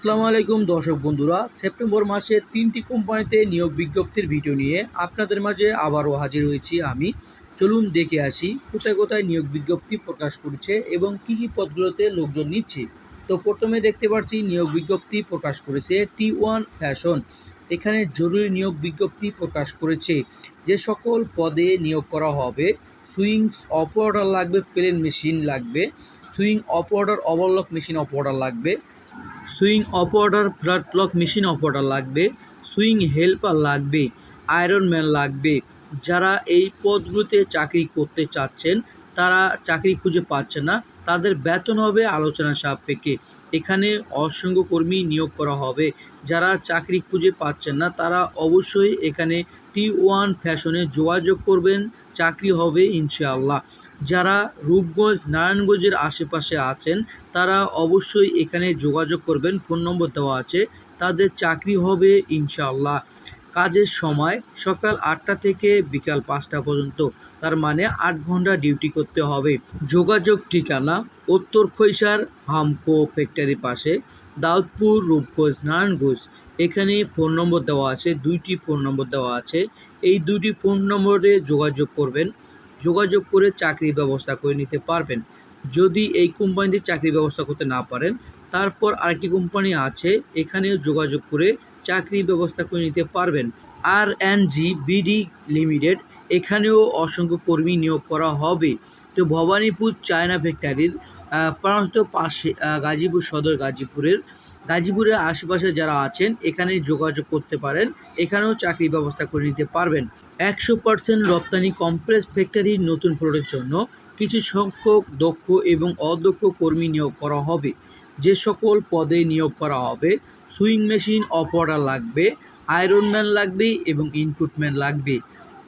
আসসালামু আলাইকুম দর্শক বন্ধুরা, সেপ্টেম্বর মাসে তিনটি কোম্পানিতে নিয়োগ বিজ্ঞপ্তির ভিডিও নিয়ে আপনাদের মাঝে আবারও হাজির হয়েছি আমি। চলুন দেখে আসি, কোথায় কোথায় নিয়োগ বিজ্ঞপ্তি প্রকাশ করছে এবং কী কী পদগুলোতে লোকজন নিচ্ছে। তো প্রথমে দেখতে পাচ্ছি নিয়োগ বিজ্ঞপ্তি প্রকাশ করেছে টি ওয়ান ফ্যাশন এখানে জরুরি নিয়োগ বিজ্ঞপ্তি প্রকাশ করেছে যে সকল পদে নিয়োগ করা হবে। সুইং অপারেটর লাগবে প্লেন মেশিন লাগবে। Sewing operator overlock machine operator লাগবে। Sewing operator flat lock machine operator লাগবে, সুইং হেল্পার লাগবে আয়রনম্যান লাগবে। যারা এই পদগুলোতে চাকরি করতে চাচ্ছেন, তারা চাকরি খুঁজে পাচ্ছে না। তাদের বেতন হবে আলোচনা সাপেক্ষে। এখানে অসংখ্য কর্মী নিয়োগ করা হবে। যারা চাকরি খুঁজে পাচ্ছেন না, তারা অবশ্যই এখানে টি ওয়ান ফ্যাশনে যোগাযোগ করবেন, চাকরি হবে ইনশাআল্লাহ। যারা রূপগঞ্জ, নারায়ণগঞ্জের আশেপাশে আছেন, তারা অবশ্যই এখানে যোগাযোগ করবেন, ফোন নম্বর দেওয়া আছে। তাদের চাকরি হবে ইনশাআল্লাহ। কাজের সময় সকাল আটটা থেকে বিকাল পাঁচটা পর্যন্ত। তার মানে আট ঘণ্টা ডিউটি করতে হবে। যোগাযোগ ঠিকানা উত্তর খৈসার হামকো ফ্যাক্টরির পাশে, দাউদপুর রূপগঞ্জ নারায়ণগঞ্জ। এখানে ফোন নম্বর দেওয়া আছে, দুইটি ফোন নম্বর দেওয়া আছে। এই দুইটি ফোন নম্বরে যোগাযোগ করবেন। যোগাযোগ করে চাকরির ব্যবস্থা করে নিতে পারবেন। যদি এই কোম্পানিতে চাকরির ব্যবস্থা করতে না পারেন, তারপর আরেকটি কোম্পানি আছে, এখানেও যোগাযোগ করে চাকরির ব্যবস্থা করে নিতে পারবেন। R N G BD limited এখানেও অসংখ্য কর্মী নিয়োগ করা হবে। তো ভবানীপুর, চায়না ফ্যাক্টরির প্রধানত পাশে গাজীপুর সদর গাজীপুরের গাজীপুরের আশেপাশে যারা আছেন, এখানে যোগাযোগ করতে পারেন। এখানেও চাকরি ব্যবস্থা করে নিতে পারবেন। একশো পার্সেন্ট রপ্তানি কমপ্লেক্স ফ্যাক্টরির নতুন প্লটের জন্য কিছু সংখ্যক, দক্ষ এবং অদক্ষ কর্মী নিয়োগ করা হবে। যে সকল পদে নিয়োগ করা হবে, সুইং মেশিন অপারেটর লাগবে, আয়রন ম্যান লাগবে এবং ইনপুট ম্যান লাগবে,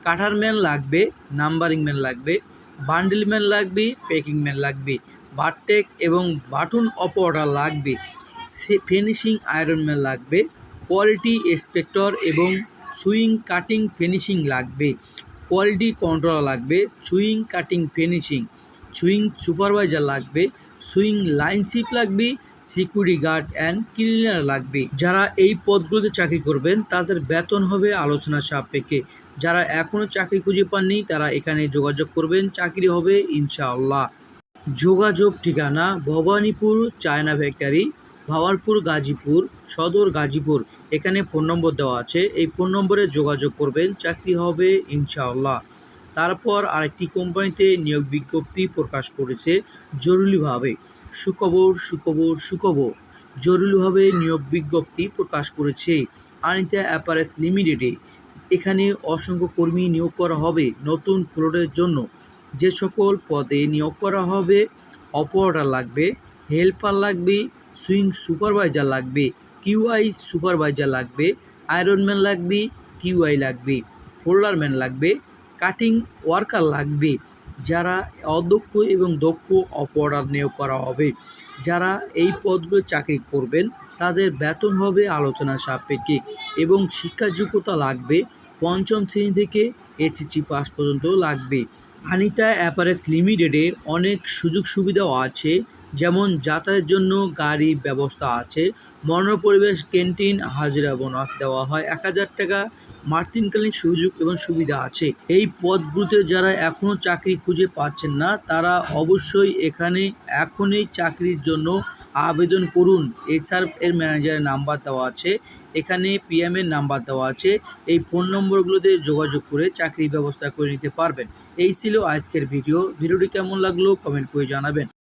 কাটার ম্যান লাগবে, নাম্বারিং ম্যান লাগবে, বান্ডেল ম্যান লাগবে, প্যাকিং ম্যান লাগবে, বারটেক এবং বাটন অপারেটর লাগবে ফিনিশিং আয়রন ম্যান লাগবে, কোয়ালিটি ইন্সপেক্টর এবং সুইং, কাটিং, ফিনিশিং লাগবে। কোয়ালিটি কন্ট্রোল লাগবে sewing cutting finishing sewing supervisor লাগবে সুইং লাইনশিপ লাগবে সিকিউরিটি গার্ড অ্যান্ড ক্লিনার লাগবে। যারা এই পদগুলোতে চাকরি করবেন, তাদের বেতন হবে আলোচনা সাপেক্ষে। যারা এখনও চাকরি খুঁজে পাননি, তারা এখানে যোগাযোগ করবেন, চাকরি হবে ইনশাআল্লাহ। যোগাযোগ ঠিকানা ভবানীপুর, চায়না ফ্যাক্টরি ভাওয়ারপুর গাজীপুর, সদর গাজীপুর। এখানে ফোন নম্বর দেওয়া আছে। এই ফোন নম্বরে যোগাযোগ করবেন। চাকরি হবে, ইনশাআল্লাহ। তারপর আরেকটি কোম্পানিতে নিয়োগ বিজ্ঞপ্তি প্রকাশ করেছে জরুরিভাবে। সুখবর সুখবর সুখবর। জরুরিভাবে নিয়োগ বিজ্ঞপ্তি প্রকাশ করেছে আনিতা অ্যাপারেস লিমিটেডে। এখানে অসংখ্য কর্মী নিয়োগ করা হবে নতুন ফ্লোরের জন্য। যে সকল পদে নিয়োগ করা হবে অপারেটর লাগবে, হেল্পার লাগবে সুইং সুপারভাইজার লাগবে, কিউআই সুপারভাইজার লাগবে আয়রনম্যান লাগবে, কিউআই লাগবে ফোল্ডারম্যান লাগবে, কাটিং ওয়ার্কার লাগবে, যারা অদক্ষ এবং দক্ষ অপারেটর নিয়োগ করা হবে। যারা এই পদগুলো চাকরি করবেন, তাদের বেতন হবে আলোচনা সাপেক্ষে এবং শিক্ষা যোগ্যতা লাগবে, পঞ্চম শ্রেণি থেকে এইচএসসি পাস পর্যন্ত লাগবে। আনিতা অ্যাপারেস লিমিটেডের অনেক সুযোগ সুবিধাও আছে যেমন যাতায়াতের জন্য গাড়ি ব্যবস্থা আছে, মনোপরিবেশ ক্যান্টিন, হাজিরা বোনাস দেওয়া হয়, এক হাজার টাকা মার্তিনকালীন সুযোগ এবং সুবিধা আছে। এই পদগুলোতে যারা এখনও চাকরি খুঁজে পাচ্ছেন না, তারা অবশ্যই এখানে এখনই চাকরির জন্য আবেদন করুন। এইচআর এর ম্যানেজারের নাম্বার দেওয়া আছে, এখানে পিএম এর নাম্বার দেওয়া আছে, এই ফোন নম্বরগুলোতে যোগাযোগ করে চাকরির ব্যবস্থা করে নিতে পারবেন। এই ছিল আজকের ভিডিও। ভিডিওটি কেমন লাগল কমেন্ট করে জানাবেন।